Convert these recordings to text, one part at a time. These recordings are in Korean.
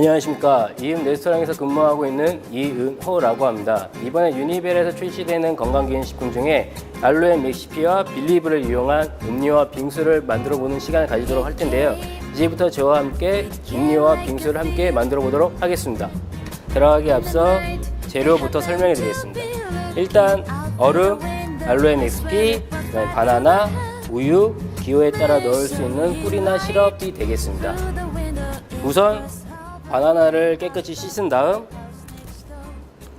안녕하십니까. 이은 레스토랑에서 근무하고 있는 이은호라고 합니다. 이번에 유니벨에서 출시되는 건강기능식품 중에 알로에 맥시피와 빌리브를 이용한 음료와 빙수를 만들어 보는 시간을 가지도록 할 텐데요. 이제부터 저와 함께 음료와 빙수를 함께 만들어 보도록 하겠습니다. 들어가기 앞서 재료부터 설명해 드리겠습니다. 일단 얼음, 알로에 그다음에 바나나, 우유, 기호에 따라 넣을 수 있는 꿀이나 시럽이 되겠습니다. 우선 바나나를 깨끗이 씻은 다음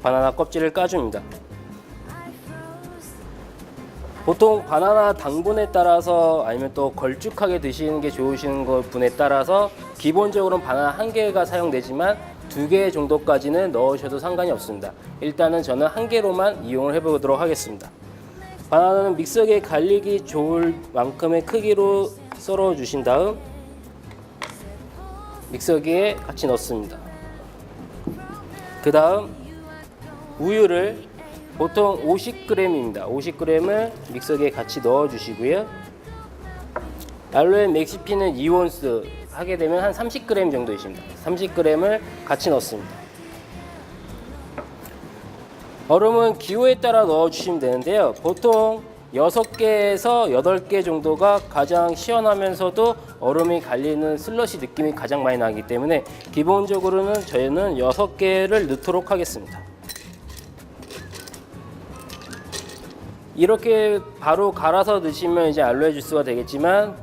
바나나 껍질을 까줍니다. 보통 바나나 당분에 따라서 아니면 또 걸쭉하게 드시는 게 좋으신 것 분에 따라서 기본적으로는 바나나 한 개가 사용되지만 두 개 정도까지는 넣으셔도 상관이 없습니다. 일단은 저는 한 개로만 이용을 해보도록 하겠습니다. 바나나는 믹서기에 갈리기 좋을 만큼의 크기로 썰어 주신 다음 믹서기에 같이 넣습니다. 그 다음 우유를 보통 50g입니다. 50g을 믹서기에 같이 넣어 주시고요. 알로에 맥시피는 2온스 하게 되면 한 30g 정도 있습니다. 30g을 같이 넣습니다. 얼음은 기호에 따라 넣어 주시면 되는데요. 보통 6개에서 8개 정도가 가장 시원하면서도 얼음이 갈리는 슬러시 느낌이 가장 많이 나기 때문에 기본적으로는 저희는 6개를 넣도록 하겠습니다. 이렇게 바로 갈아서 넣으시면 이제 알로에 주스가 되겠지만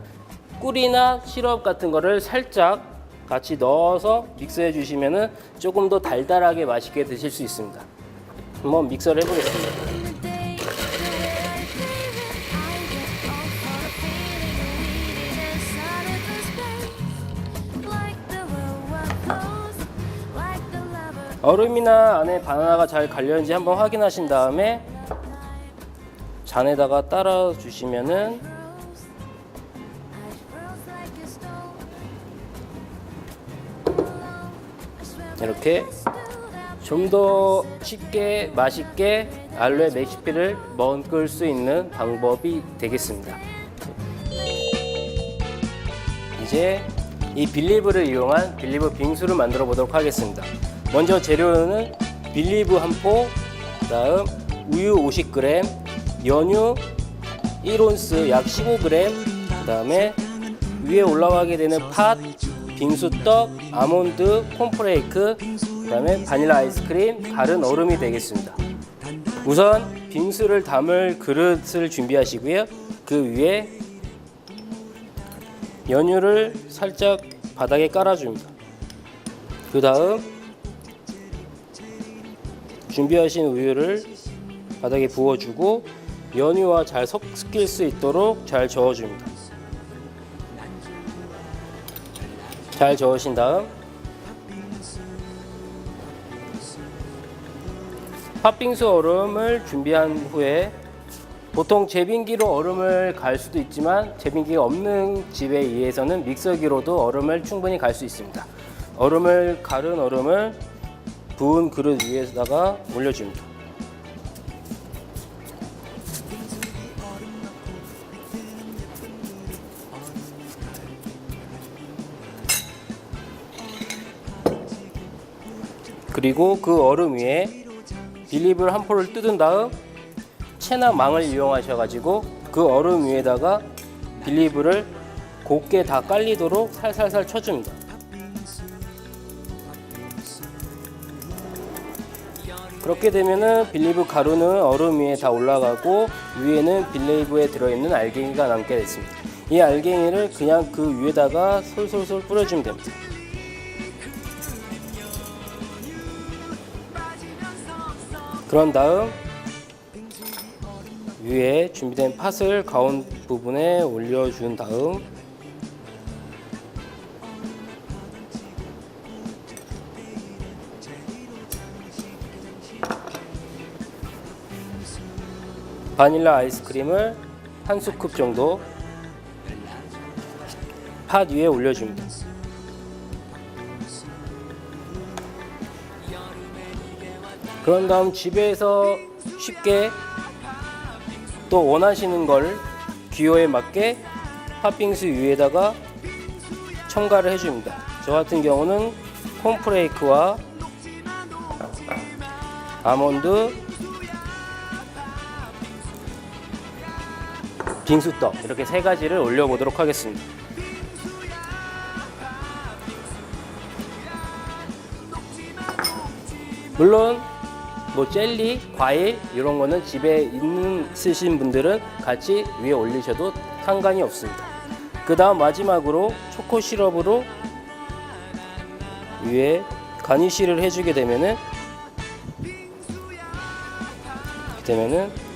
꿀이나 시럽 같은 거를 살짝 같이 넣어서 믹스해 주시면은 조금 더 달달하게 맛있게 드실 수 있습니다. 한번 믹서를 해보겠습니다. 얼음이나 안에 바나나가 잘 갈렸는지 한번 확인하신 다음에 잔에다가 따라 주시면은 이렇게 좀 더 쉽게 맛있게 알로에 맥시피를 먹을 수 있는 방법이 되겠습니다. 이제 이 빌리브를 이용한 빌리브 빙수를 만들어 보도록 하겠습니다. 먼저 재료는 빌리브 한 포, 그다음 우유 50g, 연유 1온스 약 15g, 그 다음에 위에 올라가게 되는 팥, 빙수떡, 아몬드, 콘프레이크, 그 다음에 바닐라 아이스크림, 가른 얼음이 되겠습니다. 우선 빙수를 담을 그릇을 준비하시고요. 그 위에 연유를 살짝 바닥에 깔아줍니다. 그 다음 준비하신 우유를 바닥에 부어주고 연유와 잘 섞일 수 있도록 잘 저어줍니다. 잘 저으신 다음 팥빙수 얼음을 준비한 후에 보통 제빙기로 얼음을 갈 수도 있지만 제빙기가 없는 집에 의해서는 믹서기로도 얼음을 충분히 갈 수 있습니다. 얼음을 갈은 얼음을 부은 그릇 위에다가 올려줍니다. 그리고 그 얼음 위에 빌립을 한 포를 뜯은 다음 체나 망을 이용하셔가지고 그 얼음 위에다가 빌리브를 곱게 다 깔리도록 살살살 쳐줍니다. 그렇게 되면은 빌리브 가루는 얼음 위에 다 올라가고 위에는 빌리브에 들어있는 알갱이가 남게 됐습니다. 이 알갱이를 그냥 그 위에다가 솔솔솔 뿌려주면 됩니다. 그런 다음 위에 준비된 팥을 가운 부분에 올려준 다음 바닐라 아이스크림을 한 스쿱 정도 팥 위에 올려줍니다. 그런 다음 집에서 쉽게 또 원하시는 걸 기호에 맞게 팥빙수 위에다가 첨가를 해줍니다. 저 같은 경우는 콘프레이크와 아몬드 빙수떡 이렇게 세 가지를 올려보도록 하겠습니다. 물론 뭐 젤리, 과일 이런 거는 집에 있는 쓰신 분들은 같이 위에 올리셔도 상관이 없습니다. 그 다음 마지막으로 초코 시럽으로 위에 가니쉬를 해주게 되면은 되면은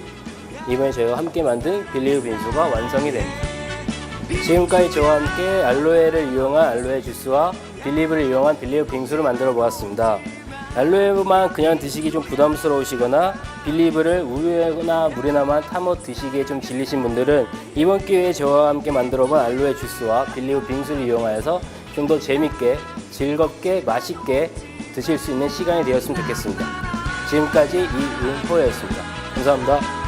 이번에 저희가 함께 만든 빌리브 빙수가 완성이 됩니다. 지금까지 저와 함께 알로에를 이용한 알로에 주스와 빌리브를 이용한 빌리브 빙수를 만들어 보았습니다. 알로에만 그냥 드시기 좀 부담스러우시거나 빌리브를 우유나 물에나만 타먹 드시기에 좀 질리신 분들은 이번 기회에 저와 함께 만들어 본 알로에 주스와 빌리브 빙수를 이용하여서 좀 더 재밌게 즐겁게 맛있게 드실 수 있는 시간이 되었으면 좋겠습니다. 지금까지 이은호였습니다. 감사합니다.